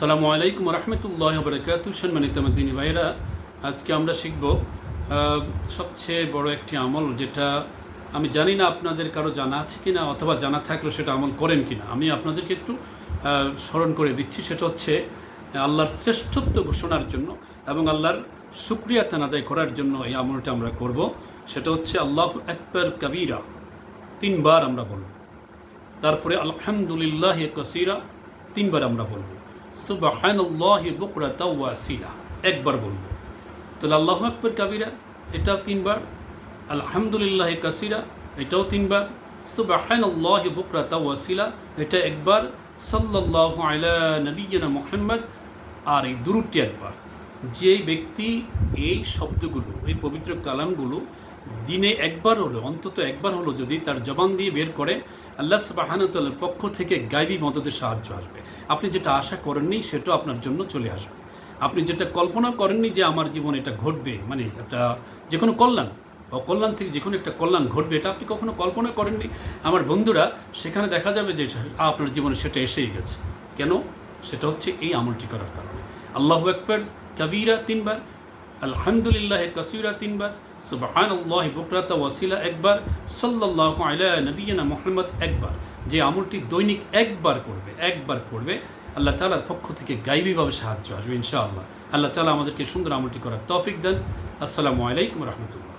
আসসালামু আলাইকুম রহমতুল্লাহ বরকাত সম্মানিত দিনী ভাইরা আজকে আমরা শিখব সবচেয়ে বড় একটি আমল যেটা আমি জানি না আপনাদের কারও জানা আছে কি না অথবা জানা থাকলেও সেটা আমল করেন কি না আমি আপনাদেরকে একটু স্মরণ করে দিচ্ছি, সেটা হচ্ছে, আল্লাহর শ্রেষ্ঠত্ব ঘোষণার জন্য এবং আল্লাহর শুক্রিয়া তানাদায় করার জন্য এই আমলটা আমরা করব। সেটা হচ্ছে আল্লাহ একবার কবিরা, তিনবার আমরা বলব। তারপরে আলহামদুলিল্লাহ কসিরা, তিনবার আমরা বলব। একবার বলব। তাহলে আল্লাহ আকবর কাবিরা, এটাও তিনবার। আলহামদুলিল্লাহ কাসিরা, এটাও তিনবার। সুবাহানুল্লাহ বুকরাতা ওয়াসিলা, এটা একবার। সাল্লাহ আলা নবীনা মোহাম্মদ, আর এই দুরুটি একবার। যে ব্যক্তি এই শব্দগুলো, এই পবিত্র কালামগুলো দিনে একবার হলো, অন্তত একবার হলো যদি তার জবান দিয়ে বের করে, আল্লাহ সুবাহানুতাল্লার পক্ষ থেকে গাইবী মদদের সাহায্য আসবে। আপনি যেটা আশা করেননি, সেটাও আপনার জন্য চলে আসবে। আপনি যেটা কল্পনা করেননি যে আমার জীবন এটা ঘটবে মানে একটা যে কোনো কল্যাণ, অকল্যাণ থেকে যে কোনো একটা কল্যাণ ঘটবে, এটা আপনি কখনো কল্পনা করেননি? আমার বন্ধুরা, সেখানে দেখা যাবে যে আপনার জীবনে সেটা এসেই গেছে। কেন? সেটা হচ্ছে এই আমলটি করার কারণে। আল্লাহ একবার কবিরা তিনবার আলহামদুলিল্লাহ কসিরা তিনবার সুবাহান আল্লাহ বকরাতা ওয়াসিলা একবার সাল্লাহ আলা নবীনা মোহাম্মদ একবার। যে আমলটি দৈনিক একবার করবে একবার করবে, আল্লাহ তালার পক্ষ থেকে গাইবীভাবে সাহায্য আসবে ইনশাআল্লাহ। আল্লাহ তালা আমাদেরকে সুন্দর আমলটি করার তফিক দেন। আসসালামু আলাইকুম রহমতুল্লাহ।